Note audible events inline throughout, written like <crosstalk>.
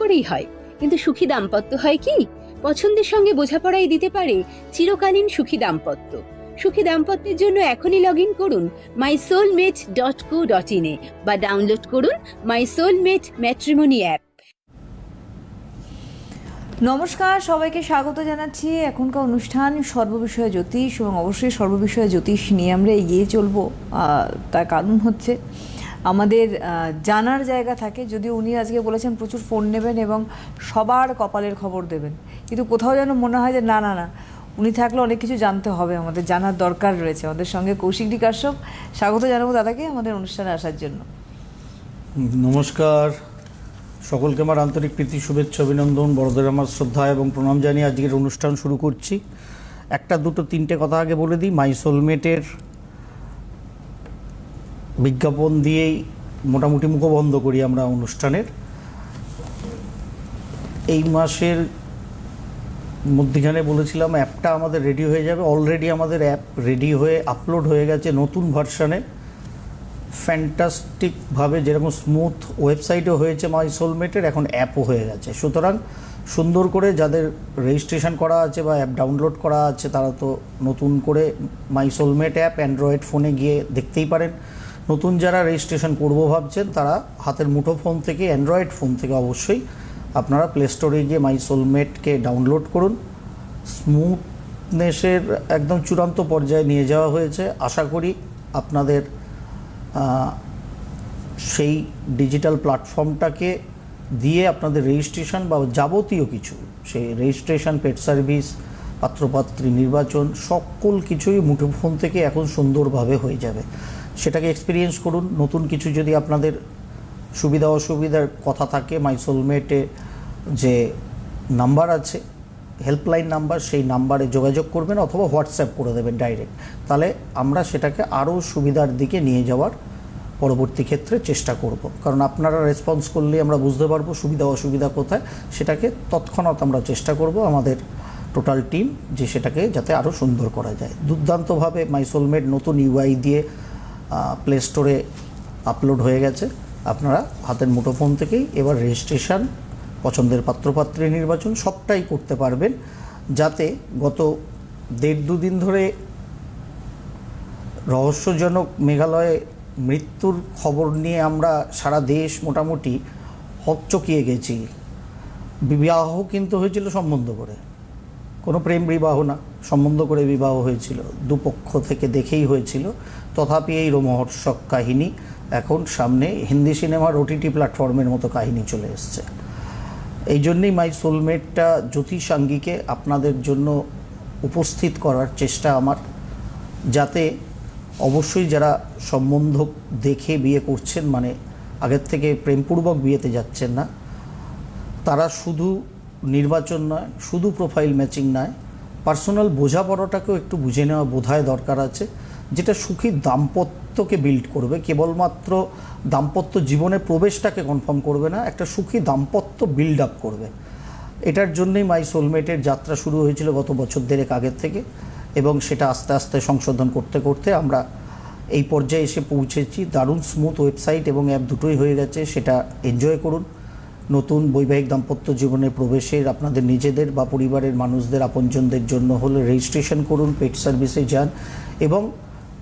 করেই হয়। কিন্তু সুখী দাম্পত্য হয় কি? পছন্দের সঙ্গে বোঝাপড়াই দিতে পারে চিরকালীন সুখী দাম্পত্য। সুখী দাম্পত্যের জন্য এখনই লগ ইন করুন my soulmate dot co dot ইনে বা ডাউনলোড করুন মাই সোলমেট ম্যাট্রিমনি অ্যাপ নমস্কার, সবাইকে স্বাগত জানাচ্ছি। এখনকার অনুষ্ঠান সর্ববিষয়ে জ্যোতিষ এবং অবশ্যই সর্ববিষয়ে জ্যোতিষ নিয়ে আমরা এগিয়ে চলবো। তার কারণ হচ্ছে আমাদের জানার জায়গা থাকে। যদিও উনি আজকে বলেছেন প্রচুর ফোন নেবেন এবং সবার কপালের খবর দেবেন। কিন্তু কোথাও যেন মনে হয় যে না না না, উনি থাকলে অনেক কিছু জানতে হবে। আমাদের জানার দরকার রয়েছে। আমাদের সঙ্গে কৌশিক ডি কাশ্যপ স্বাগত জানাব দাদাকে আমাদের অনুষ্ঠানে আসার জন্য। নমস্কার। সকলকে আমার আন্তরিক প্রীতি, শুভেচ্ছা, অভিনন্দন, বড়দের আমার শ্রদ্ধা এবং প্রণাম জানিয়ে আজকের অনুষ্ঠান শুরু করছি। একটা, দুটো, তিনটে কথা আগে বলে দিই। মাই সোলমেটের বিজ্ঞাপন দিয়েই মোটামুটি মুখবন্ধ করি আমরা অনুষ্ঠানের। এই মাসের মধ্যিখানে বলেছিলাম অ্যাপটা আমাদের রেডি হয়ে যাবে। অলরেডি আমাদের অ্যাপ রেডি হয়ে আপলোড হয়ে গেছে নতুন ভার্সানে ফ্যান্টাস্টিকভাবে যেরকম স্মুথ ওয়েবসাইটও হয়েছে মাই সোলমেটের এখন অ্যাপও হয়ে গেছে। সুতরাং সুন্দর করে যাদের রেজিস্ট্রেশন করা আছে বা অ্যাপ ডাউনলোড করা আছে, তারা তো নতুন করে মাই সোলমেট অ্যাপ অ্যান্ড্রয়েড ফোনে গিয়ে দেখতেই পারেন। নতুন যারা রেজিস্ট্রেশন করব ভাবছেন, তারা হাতের মুঠো ফোন থেকে, অ্যান্ড্রয়েড ফোন থেকে অবশ্যই আপনারা প্লে স্টোরে গিয়ে মাই সোলমেটকে ডাউনলোড করুন। স্মুথনেসের একদম চূড়ান্ত পর্যায়ে নিয়ে যাওয়া হয়েছে। আশা করি আপনাদের সেই ডিজিটাল প্ল্যাটফর্মটাকে দিয়ে আপনাদের রেজিস্ট্রেশন বা যাবতীয় কিছু, সেই রেজিস্ট্রেশন পেড সার্ভিস পাত্রপাত্রী নির্বাচন, সকল কিছুই মুঠোফোন থেকে এখন সুন্দরভাবে হয়ে যাবে। সেটাকে এক্সপিরিয়েন্স করুন। নতুন কিছু যদি আপনাদের সুবিধা অসুবিধার কথা থাকে মাই সোলমেটে যে নাম্বার আছে হেল্পলাইন নাম্বার সেই নাম্বারে যোগাযোগ করবেন অথবা হোয়াটসঅ্যাপ করে দেবেন ডাইরেক্ট তাহলে আমরা সেটাকে আরও সুবিধার দিকে নিয়ে যাওয়ার পরবর্তী ক্ষেত্রে চেষ্টা করব। কারণ আপনারা রেসপন্স করলে আমরা বুঝতে পারব সুবিধা অসুবিধা কোথায়। সেটাকে তৎক্ষণাৎ আমরা চেষ্টা করব আমাদের টোটাল টিম যে সেটাকে যাতে আরও সুন্দর করা যায়। দুর্দান্তভাবে মাই সোলমেট নতুন ইউআই দিয়ে প্লে স্টোরে আপলোড হয়ে গেছে। আপনারা হাতের মুঠোফোন থেকেই এবার রেজিস্ট্রেশন পছন্দের পাত্রপাত্রী নির্বাচন সবটাই করতে পারবেন। যাতে গত দেড় দুদিন ধরে রহস্যজনক মেঘালয়ে মৃত্যুর খবর নিয়ে আমরা সারা দেশ মোটামুটি হকচকিয়ে গেছি। বিবাহ কিন্তু হয়েছিল সম্বন্ধ করে। কোনো প্রেম বিবাহ না, সম্বন্ধ করে বিবাহ হয়েছিল। দুপক্ষ থেকে দেখেই হয়েছিল। তথাপি এই রোমহর্ষক কাহিনী এখন সামনে হিন্দি সিনেমার ওটিটি প্ল্যাটফর্মের মতো কাহিনী চলে এসছে। এই জন্যেই মাই সোলমেটটা জ্যোতিষাঙ্গীকে আপনাদের জন্য উপস্থিত করার চেষ্টা আমার, যাতে অবশ্যই যারা সম্বন্ধ দেখে বিয়ে করছেন মানে আগের থেকে প্রেমপূর্বক বিয়েতে যাচ্ছেন না, তারা শুধু নির্বাচন নয়, শুধু প্রোফাইল ম্যাচিং নয় পার্সোনাল বোঝাপড়াটাকেও একটু বুঝে নেওয়া বোধহয় দরকার আছে, যেটা সুখী দাম্পত্যকে বিল্ড করবে, কেবলমাত্র দাম্পত্য জীবনে প্রবেশটাকে কনফার্ম করবে না, একটা সুখী দাম্পত্য বিল্ড আপ করবে। এটার জন্যই মাই সোলমেটের যাত্রা শুরু হয়েছিল গত বছর দেড়েক আগের থেকে, এবং সেটা আস্তে আস্তে সংশোধন করতে করতে আমরা এই পর্যায়ে এসে পৌঁছেছি। দারুণ স্মুথ ওয়েবসাইট এবং অ্যাপ দুটোই হয়ে গেছে, সেটা এনজয় করুন। নতুন বৈবাহিক দাম্পত্য জীবনে প্রবেশের আপনাদের নিজেদের বা পরিবারের মানুষদের, আপনজনদের জন্য হলে রেজিস্ট্রেশন করুন পেট সার্ভিসে যান এবং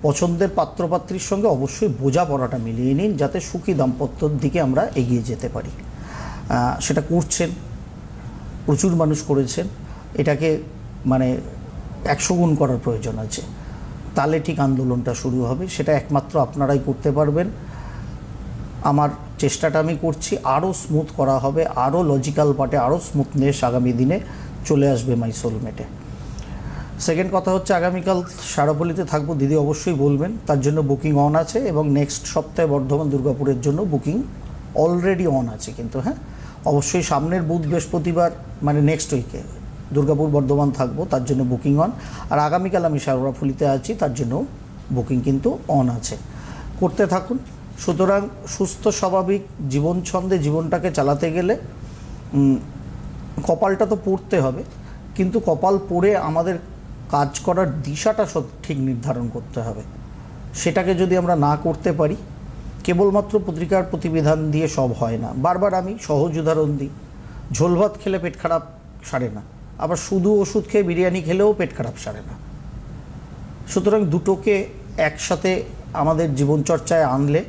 পছন্দের পাত্রপাত্রীর সঙ্গে অবশ্যই বোঝাপড়াটা মিলিয়ে নিন যাতে সুখী দাম্পত্যর দিকে আমরা এগিয়ে যেতে পারি। সেটা করছেন, প্রচুর মানুষ করেছেন। এটাকে মানে একশো গুণ করার প্রয়োজন আছে। তাহলে ঠিক আন্দোলনটা শুরু হবে, সেটা একমাত্র আপনারাই করতে পারবেন। আমার চেষ্টাটা আমি করছি, আরও স্মুথ করা হবে, আরও লজিক্যাল পার্টে আরও স্মুথনেস আগামী দিনে চলে আসবে মাই সোলমেটে সেকেন্ড কথা হচ্ছে, আগামীকাল সারাপল্লিতে থাকব, দিদি অবশ্যই বলবেন, তার জন্য বুকিং অন আছে এবং নেক্সট সপ্তাহে বর্ধমান দুর্গাপুরের জন্য বুকিং অলরেডি অন আছে কিন্তু হ্যাঁ? অবশ্যই সামনের বুধ বৃহস্পতিবার মানে নেক্সট উইকে দুর্গাপুর বর্ধমান থাকব, তার জন্য বুকিং অন আর আগামীকাল আমি সারোরাফুলিতে আছি, তার জন্য বুকিং কিন্তু অন আছে। করতে থাকুন। সুতরাং সুস্থ, স্বাভাবিক জীবন ছন্দে জীবনটাকে চালাতে গেলে কপালটা তো পড়তে হবে। কিন্তু কপাল পড়ে আমাদের কাজ করার দিশাটা ঠিক নির্ধারণ করতে হবে। সেটাকে যদি আমরা না করতে পারি, কেবলমাত্র পত্রিকার প্রতিবিধান দিয়ে সব হয় না। বারবার আমি সহজ উদাহরণ দিই। ঝোল ভাত খেলে পেট খারাপ সারে না। আবার শুধু ওষুধ খেয়ে বিরিয়ানি খেলেও পেট খারাপ সারে না। সুতরাং দুটোকে একসাথে আমাদের জীবনচর্চায় আনলে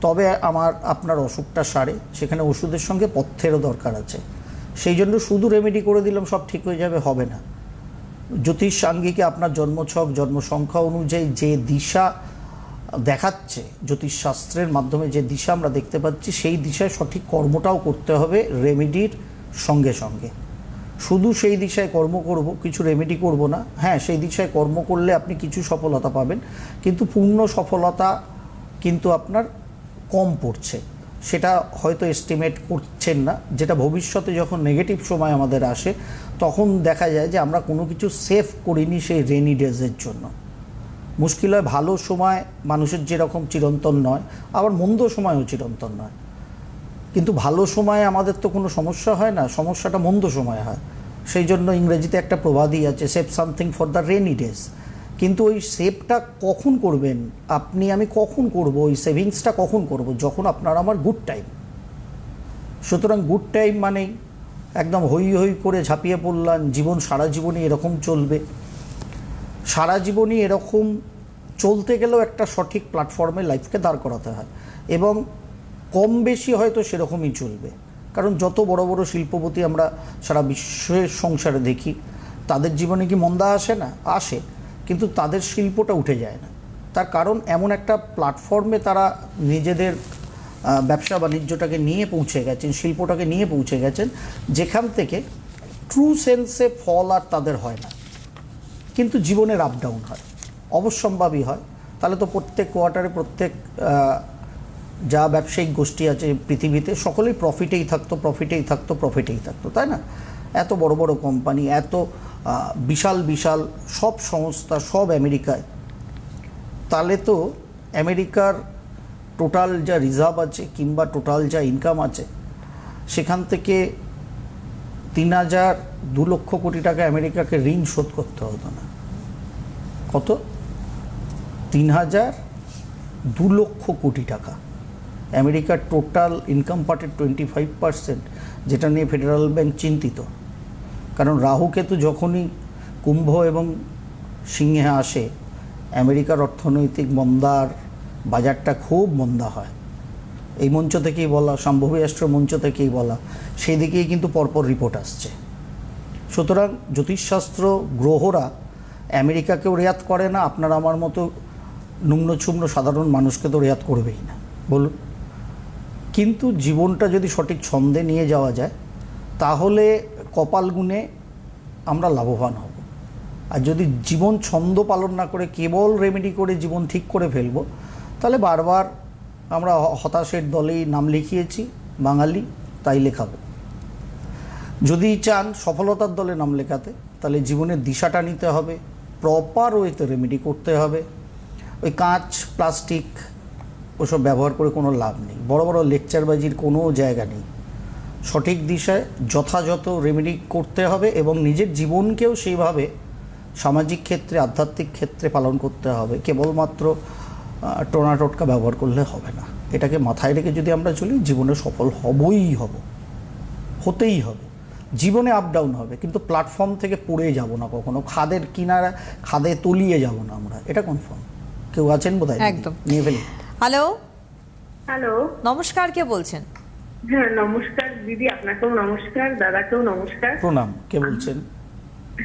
তবে আমার, আপনার অসুখটা সারে, সেখানে ওষুধের সঙ্গে পথ্যেরও দরকার আছে। সেই জন্য শুধু রেমেডি করে দিলাম, সব ঠিক হয়ে যাবে, হবে না। জ্যোতিষ সাঙ্গিকে আপনার জন্মছক, জন্মসংখ্যা অনুযায়ী যে দিশা দেখাচ্ছে, জ্যোতিষশাস্ত্রের মাধ্যমে যে দিশা আমরা দেখতে পাচ্ছি, সেই দিশায় সঠিক কর্মটাও করতে হবে রেমেডির সঙ্গে সঙ্গে। শুধু সেই দিশায় কর্ম করব, কিছু রেমেডি করব না হ্যাঁ সেই দিশায় কর্ম করলে আপনি কিছু সফলতা পাবেন, কিন্তু পূর্ণ সফলতা কিন্তু আপনার কম পড়ছে। সেটা হয়তো এস্টিমেট করছেন না। যেটা ভবিষ্যতে যখন নেগেটিভ সময় আমাদের আসে, তখন দেখা যায় যে আমরা কোনো কিছু সেভ করিনি সেই রেনি ডেজের জন্য। মুশকিল হয় ভালো সময় মানুষের যেরকম চিরন্তন নয়, আবার মন্দ সময়ও চিরন্তন নয়। কিন্তু ভালো সময়ে আমাদের তো কোনো সমস্যা হয় না, সমস্যাটা মন্দ সময় হয়। সেই জন্য ইংরেজিতে একটা প্রবাদই আছে save something for the rainy days কিন্তু ওই সেভটা কখন করবেন? আপনি, আমি কখন করব? ওই সেভিংসটা কখন করব? যখন আপনার আমার গুড টাইম সুতরাং গুড টাইম মানেই একদম হই হই করে ঝাঁপিয়ে পড়লাম, জীবন সারা জীবনই এরকম চলবে। সারা জীবনই এরকম চলতে গেলেও একটা সঠিক প্ল্যাটফর্মে লাইফকে দাঁড় করাতে হয়। এবং কম বেশি হয়তো সেরকমই চলবে। কারণ যত বড় বড় শিল্পপতি আমরা সারা বিশ্বের সংসারে দেখি, তাদের জীবনে কি মন্দা আসে না? আসে। কিন্তু তাদের শিল্পটা উঠে যায় না। তার কারণ এমন একটা প্ল্যাটফর্মে তারা নিজেদের ব্যবসা বাণিজ্যটাকে নিয়ে পৌঁছে গেছেন, শিল্পটাকে নিয়ে পৌঁছে গেছেন, যেখান থেকে ট্রু সেন্সে ফল আর তাদের হয় না। কিন্তু জীবনের আপ ডাউন হয়, অবশ্যম্ভাবী হয়। তাহলে তো প্রত্যেক কোয়ার্টারে প্রত্যেক যা ব্যবসায়িক গোষ্ঠী আছে পৃথিবীতে, সকলেই প্রফিটেই থাকতো প্রফিটেই থাকতো প্রফিটেই থাকতো, তাই না? এত বড় বড় কোম্পানি এত বিশাল বিশাল সব সংস্থা, সব আমেরিকায়। তাহলে তো আমেরিকার টোটাল যা রিজার্ভ আছে কিংবা টোটাল যা ইনকাম আছে, সেখান থেকে তিন হাজার দু লক্ষ কোটি টাকা আমেরিকাকে ঋণ শোধ করতে হতো না। কত? তিন হাজার দু লক্ষ কোটি টাকা। আমেরিকার টোটাল ইনকাম পার্টের টোয়েন্টি ফাইভ পার্সেন্ট যেটা নিয়ে ফেডারেল ব্যাংক চিন্তিত। কারণ রাহুকেতু যখনই কুম্ভ এবং সিংহে আসে, আমেরিকার অর্থনৈতিক মন্দার বাজারটা খুব মন্দা হয়। এই মঞ্চ থেকেই বলা, সম্ভবী রাষ্ট্র মঞ্চ থেকেই বলা, সেই দিকেই কিন্তু পরপর রিপোর্ট আসছে। সুতরাং জ্যোতিষশাস্ত্র গ্রহরা আমেরিকাকেও রেয়াত করে না, আপনার আমার মতো নিম্নছুম্ন সাধারণ মানুষকে তো রেয়াত করবেই না। বলুন। কিন্তু জীবনটা যদি সঠিক ছন্দে নিয়ে যাওয়া যায় তাহলে কপাল গুণে আমরা লাভবান হব। আর যদি জীবন ছন্দ পালন না করে কেবল রেমেডি করে জীবন ঠিক করে ফেলব, তাহলে বারবার আমরা হতাশের দলেই নাম লিখিয়েছি, বাঙালি, তাই লেখাবো। যদি চান সফলতার দলে নাম লেখাতে, তাহলে জীবনের দিশাটা নিতে হবে প্রপার ওয়েতে রেমেডি করতে হবে। ওই কাঁচ প্লাস্টিক ওসব ব্যবহার করে কোনো লাভ নেই। বড় বড় লেকচারবাজির কোনো জায়গা নেই। সঠিক দিশায় যথাযথ রেমেডি করতে হবে এবং নিজের জীবনকেও সেইভাবে সামাজিক ক্ষেত্রে আধ্যাত্মিক ক্ষেত্রে পালন করতে হবে। কেবলমাত্র টোনা টোটকা ব্যবহার করলে হবে না। এটাকে মাথায় রেখে যদি আমরা চলি জীবনে সফল হবই হব। হতেই হবে। জীবনে আপ ডাউন হবে কিন্তু প্ল্যাটফর্ম থেকে পড়ে যাব না কখনো। খাদের কিনারা খাদে তলিয়ে যাব না আমরা। এটা কনফার্ম কেউ আছেন বোধ হয় একদম। নিয়ে ফেলি। হ্যালো হ্যালো নমস্কার কে বলছেন? হ্যাঁ নমস্কার দিদি আপনাকেও নমস্কার দাদাকেও নমস্কার। প্রণাম কে বলছেন?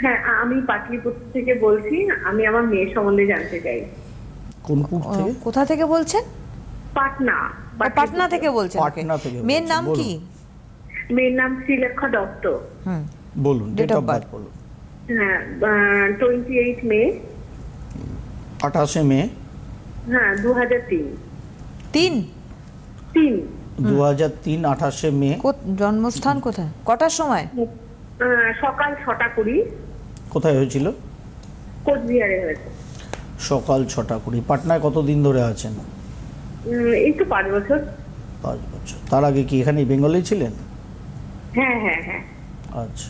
হ্যাঁ আমি পাটলিপুত্র থেকে বলছি আমি আমার মেয়ে সম্বন্ধে জানতে চাই। কোনপুর থেকে? কোথা থেকে বলছেন? পাটনা পাটনা থেকে। বলছেন পাটনা থেকে মেয়ের নাম। কি? মেয়ের নাম শ্রীলেখা দত্ত। হুম। বলুন ডেট অফ বার্থ বলুন। হ্যাঁ টোয়েন্টি এইট মে। আঠাশে মে। হ্যাঁ দু হাজার তিন। তিন? তিন। দু হাজার তিন আঠাশে মে। জন্মস্থান কোথায়? কটার সময়? সকাল ছটা কুড়ি। কোথায় হয়েছিল? কোচবিহারে হয়েছে। সকাল ছটা কুড়ি। পাটনায় কতদিন ধরে আছেন? এই তো পাঁচ বছর। পাঁচ বছর। তার আগে কি এখানে বেঙ্গলেই ছিলেন? হ্যাঁ হ্যাঁ হ্যাঁ। আচ্ছা।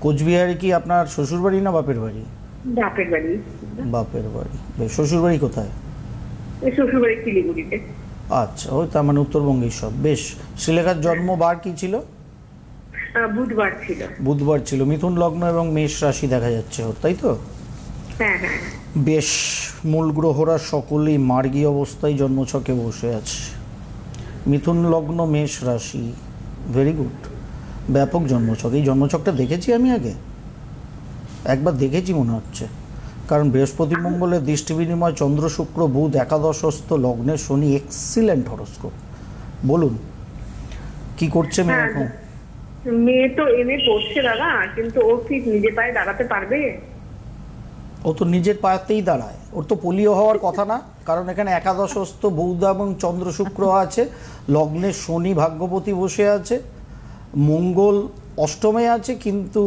কোচবিহারে কি আপনার শ্বশুরবাড়ি না বাপের বাড়ি? বাপের বাড়ি। বাপের বাড়ি। বেশ, শ্বশুরবাড়ি কোথায়? শ্বশুর বাড়ি শিলিগুড়িতে। আচ্ছা ওই তার মানে উত্তরবঙ্গের সব। বেশ শ্রীলেখার জন্ম বার কি ছিল? বুধবার ছিল। বুধবার ছিল। মিথুন লগ্ন এবং মেষ রাশি দেখা যাচ্ছে ওর তাই তো? হ্যাঁ হ্যাঁ। বেশ মূল গ্রহরা সকলেই মার্গী অবস্থায় জন্মছকে বসে আছে। মিথুন লগ্ন মেষ রাশি ভেরি গুড ব্যাপক জন্মছক। এই জন্মছকটা দেখেছি আমি আগে? একবার দেখেছি মনে হচ্ছে। কারণ বৃহস্পতি মঙ্গলের দৃষ্টি বিনিময় চন্দ্র শুক্র বুধ একাদশস্থ লগ্নে শনি এক্সিলেন্ট হরস্কোপ বলুন কি করছে মেয়ে হ্যাঁ, এখন? মেয়ে তো এমএ পড়ছে দাদা কিন্তু ও কি নিজে পায়ে দাঁড়াতে পারবে? ও তো নিজের পায়েতেই দাঁড়ায়। ওর তো পোলিও হওয়ার কথা না কারণ এখানে একাদশস্থ বৌদ্ধ এবং চন্দ্র শুক্র আছে লগ্নে শনি ভাগ্যপতি বসে আছে মঙ্গল অষ্টমে আছে কিন্তু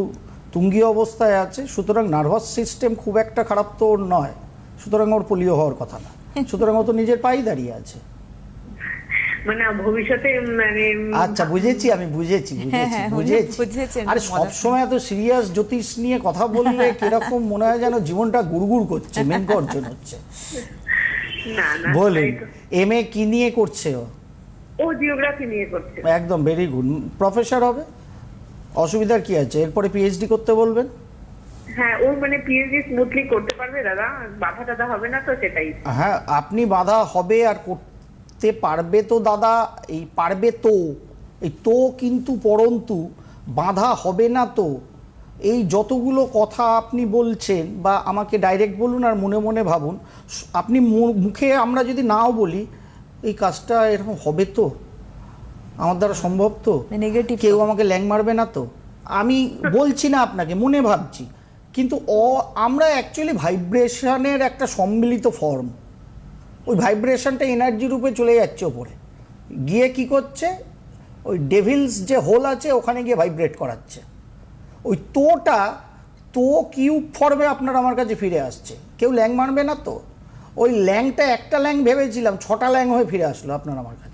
তুঙ্গি অবস্থায় আছে সুতরাং নার্ভাস সিস্টেম খুব একটা খারাপ তো ওর নয়। সুতরাং ওর পোলিও হওয়ার কথা না। <laughs> সুতরাং ও তো নিজের পায়ে দাঁড়িয়ে আছে। মানে ভবিষ্যতে মানে আচ্ছা বুঝেছি আমি বুঝেছি হ্যাঁ, বুঝেছি হ্যাঁ, বুঝেছি। বুঝেছেন, আরে মজা সব সময় এত সিরিয়াস জ্যোতিষ নিয়ে কথা বললে <laughs> কীরকম মনে হয় যেন জীবনটা গুড়গুড় করছে মেন গর্জন হচ্ছে। না না বলুন এম এ কি নিয়ে করছে ও? ও জিওগ্রাফি নিয়ে করছে। একদম ভেরি গুড প্রফেসর হবে? অসুবিধার কি আছে? এরপরে পিএইচডি করতে বলবেন? হ্যাঁ ও মানে পিএইচডি স্মুথলি করতে পারবে দাদা। বাধা টাধা হবে না তো সেটাই। হ্যাঁ আপনি বাধা হবে আর করতে পারবে তো দাদা। এই পারবে তো। এই তো কিন্তু পরন্তু বাধা হবে না তো। এই যতগুলো কথা আপনি বলছেন বা আমাকে ডাইরেক্ট বলুন আর মনে মনে ভাবুন আপনি মুখে আমরা যদি নাও বলি এই কাজটা এরকম হবে তো? আমার দ্বারা সম্ভব তো? নেগেটিভ কেউ আমাকে ল্যাং মারবে না তো? আমি বলছি না আপনাকে মনে ভাবছি। কিন্তু অ আমরা অ্যাকচুয়ালি ভাইব্রেশনের একটা সম্মিলিত ফর্ম ওই ভাইব্রেশনটা এনার্জি রূপে চলে যাচ্ছে ওপরে। গিয়ে কি করছে? ওই ডেভিলস যে হোল আছে ওখানে গিয়ে ভাইব্রেট করাচ্ছে। ওই তোটা তো কিউ ফর্মে আপনার আমার কাছে ফিরে আসছে। কেউ ল্যাং মারবে না তো? ওই ল্যাংটা একটা ল্যাং ভেবেছিলাম ছটা ল্যাং হয়ে ফিরে আসলো আপনার আমার কাছে।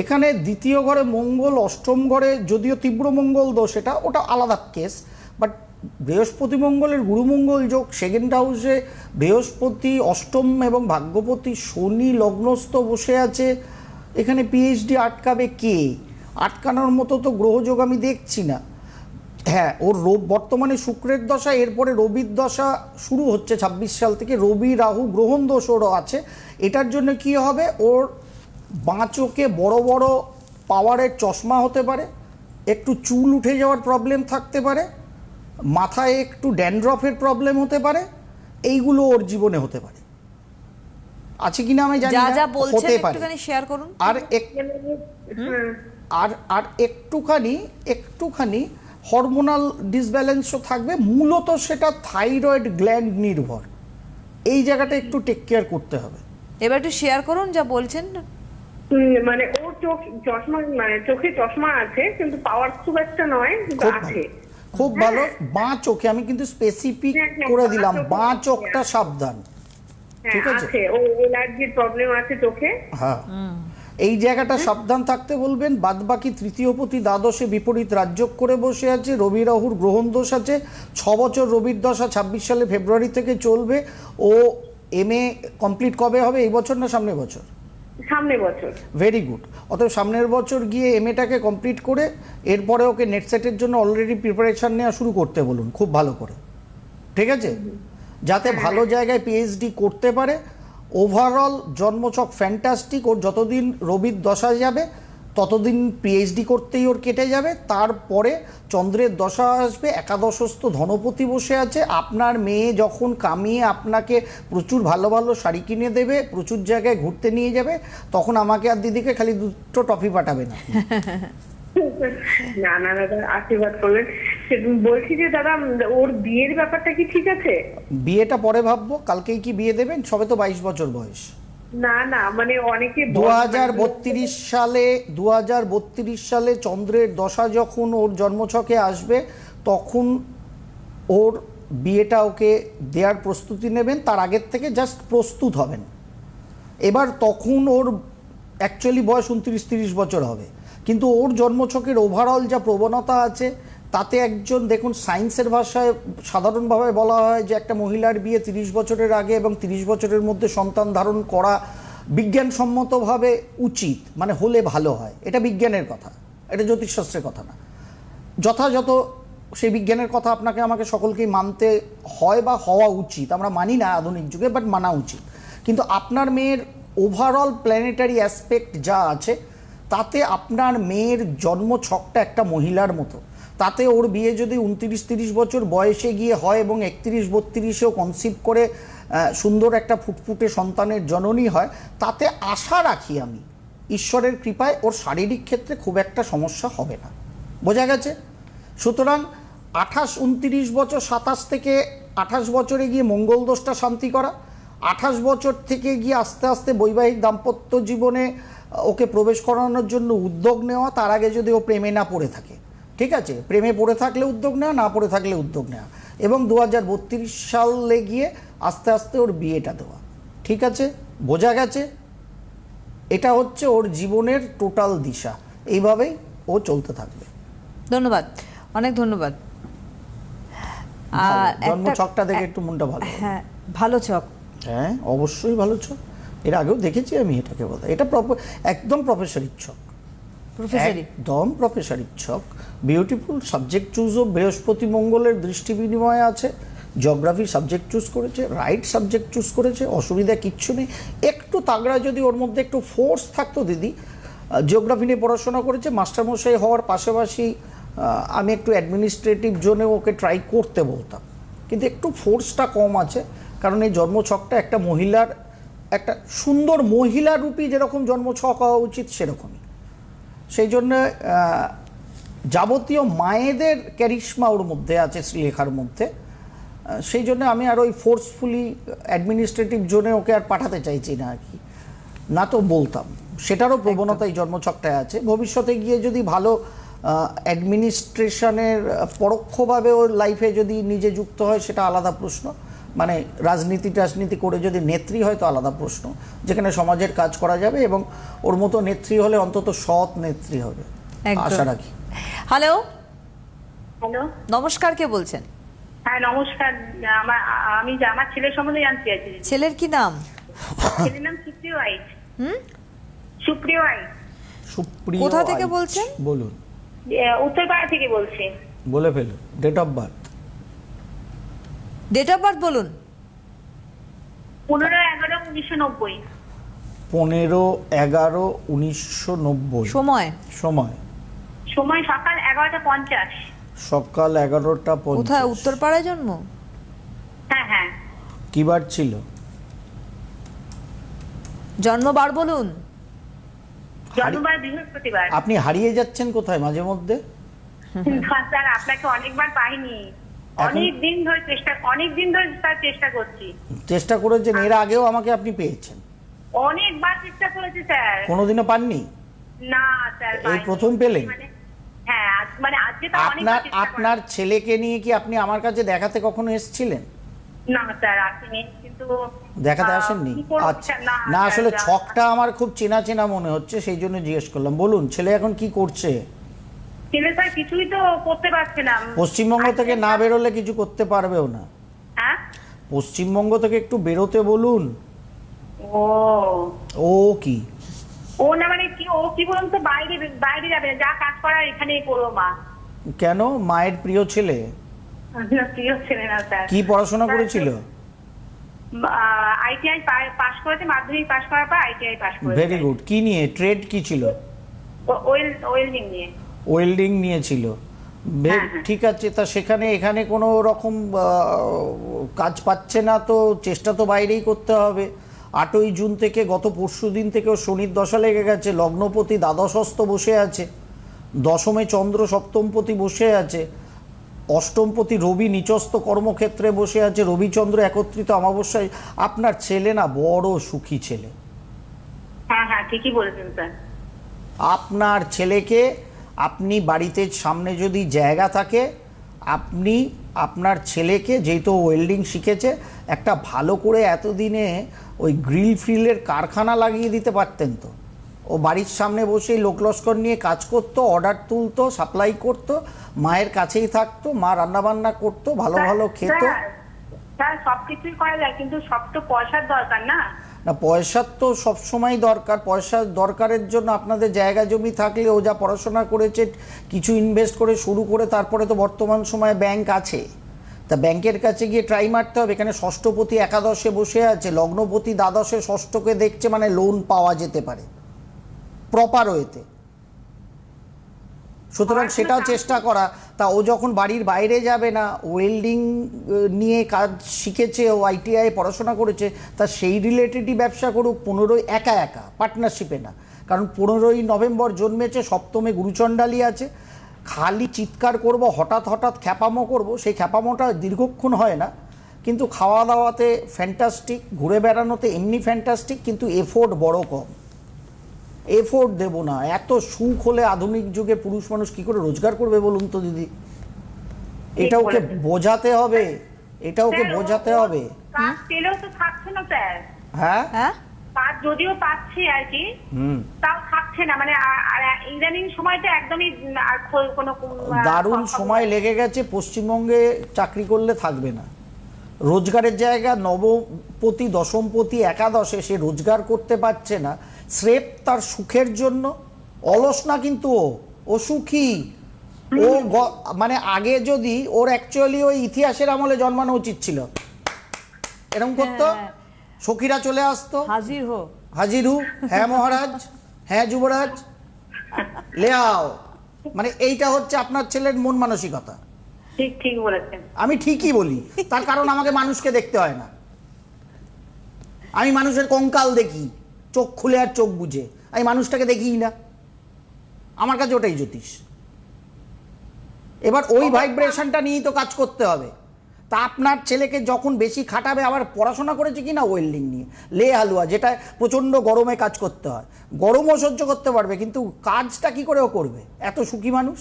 এখানে দ্বিতীয় ঘরে মঙ্গল, অষ্টম ঘরে যদিও তীব্র মঙ্গল দোষ এটা ওটা আলাদা কেস বাট বৃহস্পতি মঙ্গলের গুরুমঙ্গল যোগ, সেকেন্ড হাউসে বৃহস্পতি, অষ্টম এবং ভাগ্যপতি শনি, লগ্নস্থ বসে আছে। এখানে পিএইচডি আটকাবে কে? আটকানোর মতো তো গ্রহযোগ আমি দেখছি না। হ্যাঁ ওর রোব বর্তমানে শুক্রের দশা, এরপরে রবির দশা শুরু হচ্ছে ছাব্বিশ সাল থেকে। রবি, রাহু, গ্রহণ দোষ ওরও আছে। এটার জন্য কি হবে? ওর বাঁ চোখে বড় বড় পাওয়ারের চশমা হতে পারে একটু চুল উঠে যাওয়ার প্রবলেম থাকতে পারে মাথায় একটু ড্যান্ড্রফের প্রবলেম হতে পারে এইগুলো ওর জীবনে হতে পারে। আছে কিনা আমি জানি না হতে পারে। শেয়ার করুন। আর আর আর একটুখানি একটুখানি হরমোনাল ডিসব্যালেন্সও থাকবে মূলত সেটা থাইরয়েড গ্ল্যান্ড নির্ভর। এই জায়গাটা একটু টেক কেয়ার করতে হবে। এবার একটু শেয়ার করুন যা বলছেন। মানে ওর চোখ চশমা মানে চোখে চশমা আছে কিন্তু পাওয়ার খুব একটা নয় কিন্তু খুব আছে। খুব ভালো। বাঁ চোখে আমি কিন্তু স্পেসিফিক হ্যাঁ, হ্যাঁ, করে দিলাম। বাঁ। চোখটা সাবধান। হ্যাঁ ঠিক আছে। আছে। ও এলার্জির প্রবলেম আছে চোখে। হ্যাঁ। এই জায়গাটা সাবধান থাকতে বলবেন। বাদবাকি তৃতীয়পতি দ্বাদশে বিপরীত রাজ্য করে বসে আছে। রবি রাহুর গ্রহণ দোষ আছে। ছ বছর রবির দশা ছাব্বিশ সালে ফেব্রুয়ারি থেকে চলবে। ও এম এ কমপ্লিট কবে হবে? এই বছর না সামনের বছর? সামনে বছর। ভেরি গুড অতএব সামনের বছর গিয়ে এম এটাকে কমপ্লিট করে এরপরে ওকে নেট সেটের জন্য অলরেডি প্রিপারেশন নেওয়া শুরু করতে বলুন খুব ভালো করে। ঠিক আছে? যাতে ভালো জায়গায় পিএইচডি করতে পারে। ওভারঅল জন্মচক ফ্যান্টাস্টিক ওর যতদিন রবির দশা যাবে ততদিন পিএইচডি করতেই ওর কেটে যাবে। তারপরে চন্দ্রের দশা আসবে একাদশস্থ ধনপতি বসে আছে। আপনার মেয়ে যখন কামিয়ে আপনাকে প্রচুর ভালো ভালো শাড়ি কিনে দেবে প্রচুর জায়গায় ঘুরতে নিয়ে যাবে তখন আমাকে আর দিদিকে খালি দুটো টফি পাঠাবে না। না না দাদা আশীর্বাদ করবেন বলছি যে দাদা ওর বিয়ের ব্যাপারটা কি ঠিক আছে? বিয়েটা পরে ভাববো কালকেই কি বিয়ে দেবেন? সবে তো বাইশ বছর বয়স। না না মানে অনেকে দু সালে দু হাজার বত্রিশ সালে চন্দ্রের দশা যখন ওর জন্মছকে আসবে, তখন ওর বিয়েটা ওকে দেওয়ার প্রস্তুতি নেবেন। তার আগের থেকে জাস্ট প্রস্তুত হবেন। এবার তখন ওর অ্যাকচুয়ালি বয়স উনত্রিশ, তিরিশ বছর হবে। কিন্তু ওর জন্মছকের ওভারঅল যা প্রবণতা আছে তাতে একজন, দেখুন, সায়েন্সের ভাষায় সাধারণভাবে বলা হয় যে একটা মহিলার বিয়ে তিরিশ বছরের আগে এবং তিরিশ বছরের মধ্যে সন্তান ধারণ করা বিজ্ঞানসম্মতভাবে উচিত মানে হলে ভালো হয়। এটা বিজ্ঞানের কথা, এটা জ্যোতিষশাস্ত্রের কথা না। যথাযথ সেই বিজ্ঞানের কথা আপনাকে, আমাকে সকলকেই মানতে হয় বা হওয়া উচিত। আমরা মানি না আধুনিক যুগে বাট মানা উচিত। কিন্তু আপনার মেয়ের ওভারঅল প্ল্যানেটারি অ্যাসপেক্ট যা আছে, তাতে আপনার মেয়ের জন্ম ছকটা একটা মহিলার মতো। তাতে ওর বিয়ে যদি উনত্রিশ তিরিশ বছর বয়সে গিয়ে হয় এবং একত্রিশ বত্রিশেও কনসিভ করে সুন্দর একটা ফুটফুটে সন্তানের জননী হয়, তাতে আশা রাখি আমি ঈশ্বরের কৃপায় ওর শারীরিক ক্ষেত্রে খুব একটা সমস্যা হবে না। বোঝা গেছে? সুতরাং আঠাশ, উনত্রিশ বছর, সাতাশ থেকে আঠাশ বছরে গিয়ে মঙ্গল দোষটা শান্তি করা, আঠাশ বছর থেকে গিয়ে আস্তে আস্তে বৈবাহিক দাম্পত্য জীবনে ওকে প্রবেশ করানোর জন্য উদ্যোগ নেওয়া, তার আগে যদি ও প্রেমে না পড়ে থাকে। ঠিক আছে? প্রেমে পড়ে থাকলে উদ্যোগ নেওয়া না পড়ে থাকলে উদ্যোগ নেওয়া। এবং দু হাজার বত্রিশ সালে গিয়ে আস্তে আস্তে ওর বিয়েটা দেওয়া। ঠিক আছে? বোঝা গেছে? এটা হচ্ছে ওর জীবনের টোটাল দিশা। এইভাবেই ও চলতে থাকবে। ধন্যবাদ। অনেক ধন্যবাদ। জন্ম ছকটা দেখে একটু মনটা ভালো। হ্যাঁ ভালো ছক। হ্যাঁ অবশ্যই ভালো ছক। এর আগেও দেখেছি আমি এটাকে বলতে এটা প্রপ- একদম প্রফেসরির ছক। প্রফেসরি একদম প্রফেসরির ছক বিউটিফুল সাবজেক্ট চুজও বৃহস্পতি মঙ্গলের দৃষ্টি বিনিময় আছে। জিওগ্রাফি সাবজেক্ট চুজ করেছে রাইট সাবজেক্ট চুজ করেছে, অসুবিধা কিচ্ছু নেই। একটু তাগড়া যদি ওর মধ্যে একটু ফোর্স থাকতো দিদি জিওগ্রাফি নিয়ে পড়াশোনা করেছে, মাস্টারমশাই হওয়ার পাশাপাশি আমি একটু অ্যাডমিনিস্ট্রেটিভ জোনে ওকে ট্রাই করতে বলতাম। কিন্তু একটু ফোর্সটা কম আছে, কারণ এই জন্মছকটা একটা মহিলার, একটা সুন্দর মহিলা রূপী যেরকম জন্মছক হওয়া উচিত সেরকমই। সেই জন্য যাবতীয় মায়েদের ক্যারিশমা ওর মধ্যে আছে শ্রীলেখার মধ্যে। সেই জন্য আমি আর ওই ফোর্সফুলি অ্যাডমিনিস্ট্রেটিভ জোনে ওকে আর পাঠাতে চাইছি না আর কি। না তো বলতাম। সেটারও প্রবণতা এই জন্মছকটায় আছে। ভবিষ্যতে গিয়ে যদি ভালো অ্যাডমিনিস্ট্রেশনের পরোক্ষভাবে ওর লাইফে যদি নিজে যুক্ত হয় সেটা আলাদা প্রশ্ন। মানে রাজনীতি টাজনীতি করে যদি নেত্রী হয় তো আলাদা প্রশ্ন। যেখানে সমাজের কাজ করা যাবে এবং ওর মতো নেত্রী হলে অন্তত সৎ নেত্রী হবে। একদম। আশা রাখি। হ্যালো হ্যালো নমস্কার কে বলছেন? হ্যাঁ নমস্কার। আমার আমি আমার ছেলের সম্বন্ধে জানতে চাইছি। ছেলের কি নাম? ছেলের নাম সুপ্রিয় আইট হুম? সুপ্রিয় আইট সুপ্রিয় কোথা থেকে বলছেন? বলুন। উত্তরপাড়া থেকে বলছি। বলে ফেলুন। Date of birth date of birth বলুন। পনেরো এগারো উনিশশো নব্বই। পনেরো এগারো উনিশশো নব্বই। সময়। সময়। সময় সকাল এগারোটা পঞ্চাশ। সকাল এগারোটা কোথায়? পঞ্চাশ উত্তরপাড়ায় জন্ম? হ্যাঁ হ্যাঁ। কি বার ছিল? জন্মবার বলুন। জন্মবার বৃহস্পতিবার। আপনি হারিয়ে যাচ্ছেন কোথায় মাঝে মধ্যে? স্যার আপনাকে অনেকবার পাইনি। অনেক দিন ধরে চেষ্টা অনেক দিন ধরে স্যার চেষ্টা করছি। চেষ্টা করেছেন এর আগেও আমাকে আপনি পেয়েছেন। অনেকবার চেষ্টা করেছি স্যার। কোনোদিনও পাননি? না স্যার এই প্রথম পেলেন? মানে হ্যাঁ মানে আজকে তো আপনার আপনার ছেলেকে নিয়ে কি আপনি আমার কাছে দেখাতে কখনো এসেছিলেন? না স্যার আসেনি কিন্তু দেখাতে আসেননি? আচ্ছা। না আসলে ছকটা আমার খুব চেনা চেনা মনে হচ্ছে সেই জন্য জিজ্ঞেস করলাম। বলুন ছেলে এখন কি করছে? ছেলে স্যার কিছুই তো করতে পারছে না। পশ্চিমবঙ্গ থেকে না বেরোলে কিছু করতে পারবেও না। হ্যাঁ? পশ্চিমবঙ্গ থেকে একটু বেরোতে বলুন। ও। ও কি? ও না মানে কি ও কি বলুন তো বাইরে বাইরে যাবে যা কাজ করার এখানেই করো মা। কেন? মায়ের প্রিয় ছেলে? প্রিয় ছেলে না স্যার। কি পড়াশোনা করেছিল? আইটিআই পাস করেছে মাধ্যমিক পাস করার পর আইটিআই পাস করেছে। ভেরি গুড কি নিয়ে? ট্রেড কি ছিল? ওয়েল ওয়েল্ডিং নিয়ে। ওয়েল্ডিং নিয়েছিল। হ্যাঁ, হ্যাঁ। ঠিক আছে তা সেখানে এখানে কোনো রকম কাজ পাচ্ছে না তো চেষ্টা তো বাইরেই করতে হবে। আটই জুন থেকে গত পরশু দিন থেকে ওর শনির দশা লেগে গেছে লগ্নপতি দ্বাদশস্থ বসে আছে দশমে চন্দ্র সপ্তমপতি বসে আছে অষ্টমপতি রবি নিচস্থ কর্মক্ষেত্রে বসে আছে রবিচন্দ্র একত্রিত অমাবস্যায়। আপনার ছেলে না বড় সুখী ছেলে। হ্যাঁ হ্যাঁ ঠিকই বলেছেন স্যার। আপনার ছেলেকে আপনি বাড়িতে সামনে যদি জায়গা থাকে আপনি আপনার ছেলেকে যেহেতু ওয়েল্ডিং শিখেছে একটা ভালো করে এতদিনে ওই গ্রিল ফ্রিলের কারখানা লাগিয়ে দিতে পারতেন তো। ও বাড়ির সামনে বসেই লোকলস্কর নিয়ে কাজ করতো অর্ডার তুলতো সাপ্লাই করতো মায়ের কাছেই থাকতো মা রান্নাবান্না করতো ভালো ভালো খেত। স্যার সবকিছুই করা যায় কিন্তু সব তো পয়সার দরকার না। না পয়সার তো সবসময় দরকার। পয়সা দরকারের জন্য আপনাদের জায়গা জমি থাকলে ও যা পড়াশোনা করেছে, কিছু ইনভেস্ট করে শুরু করে তারপরে তো বর্তমান সময়ে ব্যাংক আছে। তা ব্যাংকের কাছে গিয়ে ট্রাই মারতে হবে। এখানে ষষ্ঠপতি একাদশে বসে আছে, লগ্নপতি দ্বাদশে ষষ্ঠকে দেখছে মানে লোন পাওয়া যেতে পারে। প্রপার ওয়েতে সুতরাং সেটাও চেষ্টা করা। তা ও যখন বাড়ির বাইরে যাবে না ওয়েল্ডিং নিয়ে কাজ শিখেছে ও আইটিআই পড়াশোনা করেছে তা সেই রিলেটেডই ব্যবসা করুক পনেরোই একা একা পার্টনারশিপে না। কারণ পনেরোই নভেম্বর জন্মেছে সপ্তমে গুরুচণ্ডালি আছে। খালি চিৎকার করব হঠাৎ হঠাৎ খ্যাপামো করব সেই খ্যাপামোটা দীর্ঘক্ষণ হয় না। কিন্তু খাওয়া দাওয়াতে ফ্যান্টাস্টিক ঘুরে বেড়ানোতে এমনি ফ্যান্টাস্টিক কিন্তু এফোর্ট বড় কম। এফোর্ট দেব না। এত সুখ হলে আধুনিক যুগে পুরুষ মানুষ কি করে রোজগার করবে বলুন তো দিদি? এটা ওকে বোঝাতে হবে। এটা ওকে বোঝাতে হবে। কাজ পেলেও তো থাকছে না স্যার। হ্যাঁ? হ্যাঁ? কাজ যদিও পাচ্ছে আর কি তাও থাকছে না। মানে ইদানিং সময়টা একদমই আর কোনো দারুণ সময় লেগে গেছে। পশ্চিমবঙ্গে চাকরি করলে থাকবে না। রোজগারের জায়গা নবপতি দশমপতি একাদশে সে রোজগার করতে পারছে না। স্রেফ তার সুখের জন্য। অলস না কিন্তু ও। ও সুখী। ও মানে আগে যদি ওর অ্যাকচুয়ালি ওই ইতিহাসের আমলে জন্মানো উচিত ছিল। এরকম করতো? হ্যাঁ। সখীরা চলে আসতো। হাজির হো। হাজির হু। হ্যাঁ মহারাজ। হ্যাঁ যুবরাজ। লেয়াও। মানে এইটা হচ্ছে আপনার ছেলের মন মানসিকতা। ঠিক ঠিক বলেছেন। আমি ঠিকই বলি। তার কারণ আমাকে মানুষকে দেখতে হয় না। আমি মানুষের কঙ্কাল দেখি। চোখ খুলে আর চোখ বুঝে। আমি মানুষটাকে দেখিই না। আমার কাছে ওটাই জ্যোতিষ। এবার ওই ভাইব্রেশনটা নিয়েই তো কাজ করতে হবে। তা আপনার ছেলেকে যখন বেশি খাটাবে আবার পড়াশোনা করেছে কি না ওয়েল্ডিং নিয়ে। লে হালুয়া যেটা প্রচণ্ড গরমে কাজ করতে হয়। গরমও সহ্য করতে পারবে কিন্তু কাজটা কি করেও করবে? এত সুখী মানুষ?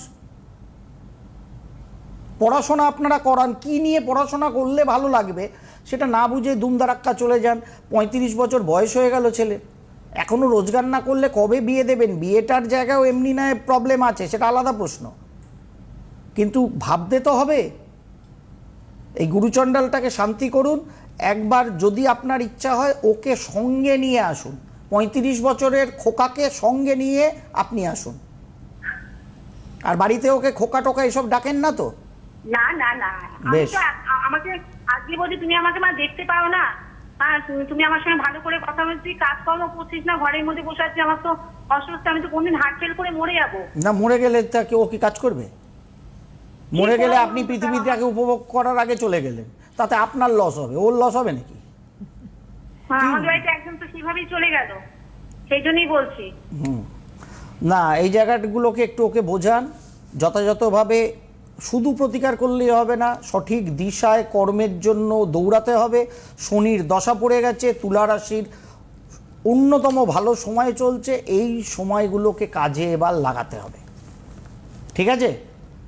পড়াশোনা আপনারা করান কি নিয়ে পড়াশোনা করলে ভালো লাগবে সেটা না বুঝে দুমদারাক্কা চলে যান। পঁয়ত্রিশ বছর বয়স হয়ে গেল ছেলে এখনও রোজগার না করলে কবে বিয়ে দেবেন? বিয়েটার জায়গাও এমনি নয় প্রবলেম আছে সেটা আলাদা প্রশ্ন। কিন্তু ভাবতে তো হবে। এই গুরুচণ্ডালটাকে শান্তি করুন একবার যদি আপনার ইচ্ছা হয় ওকে সঙ্গে নিয়ে আসুন। পঁয়ত্রিশ বছরের খোকাকে সঙ্গে নিয়ে আপনি আসুন। আর বাড়িতে ওকে খোকা টোকা এসব ডাকেন না তো? না না না। বেশ। আমাকে আজকে বলছি তুমি আমাকে মা দেখতে পাও না। হ্যাঁ তুমি- আমার সঙ্গে ভালো করে কথা বলছি কাজকর্ম করছিস না ঘরের মধ্যে বসে আছি আমার তো অসুস্থ আমি তো কোনদিন হার্ট ফেল করে মরে যাব। না মরে গেলে তাকে ও কি কাজ করবে? মরে গেলে? আপনি পৃথিবীটাকে উপভোগ করার আগে চলে গেলেন। তাতে আপনার লস হবে। ওর লস হবে নাকি? হ্যাঁ আমাদের বাড়িতে একজন তো সেভাবেই চলে গেল। সেই জন্যই বলছি। না এই জায়গাগুলোকে একটু ওকে বোঝান। যথাযথভাবে শুধু প্রতিকার করলেই হবে না সঠিক দিশায় কর্মের জন্য দৌড়াতে হবে। শনির দশা পড়ে গেছে তুলা রাশির অন্যতম ভালো সময় চলছে এই সময়গুলোকে কাজে এবার লাগাতে হবে। ঠিক আছে?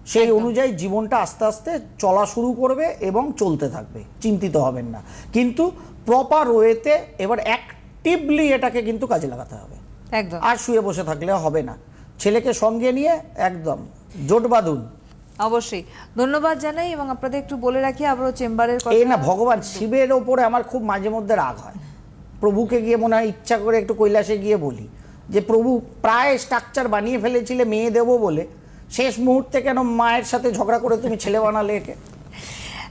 সেই অনুযায়ী জীবনটা আস্তে আস্তে চলা শুরু করবে এবং চলতে থাকবে চিন্তিত হবেন না। কিন্তু প্রপার ওয়েতে এবার অ্যাক্টিভলি এটাকে কিন্তু কাজে লাগাতে হবে। একদম। আর শুয়ে বসে থাকলে হবে না। ছেলেকে সঙ্গে নিয়ে একদম জোট বাঁধুন। অবশ্যই। ধন্যবাদ জানাই এবং আপনাদের একটু বলে রাখি, আবারও চেম্বারের কথা। এই না, ভগবান শিবের ওপরে আমার খুব মাঝে মধ্যে রাগ হয়। প্রভুকে গিয়ে মনে হয় ইচ্ছা করে একটু কৈলাসে গিয়ে বলি। যে প্রভু প্রায় স্ট্রাকচার বানিয়ে ফেলেছিলে, মেয়ে দেব বলে। শেষ মুহূর্তে কেন মায়ের সাথে ঝগড়া করে তুমি ছেলে বানালে একে?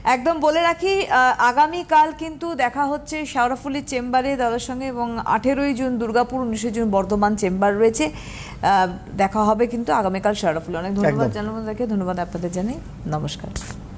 একদম বলে রাখি আগামী আগামীকাল কিন্তু দেখা হচ্ছে শাওরাফুলির চেম্বারে দাদার সঙ্গে এবং আঠেরোই জুন দুর্গাপুর উনিশে জুন বর্ধমান চেম্বার রয়েছে। আহ, দেখা হবে কিন্তু আগামীকাল শাওরাফুলি। অনেক ধন্যবাদ। জানাব তাকে ধন্যবাদ আপনাদের জানাই নমস্কার।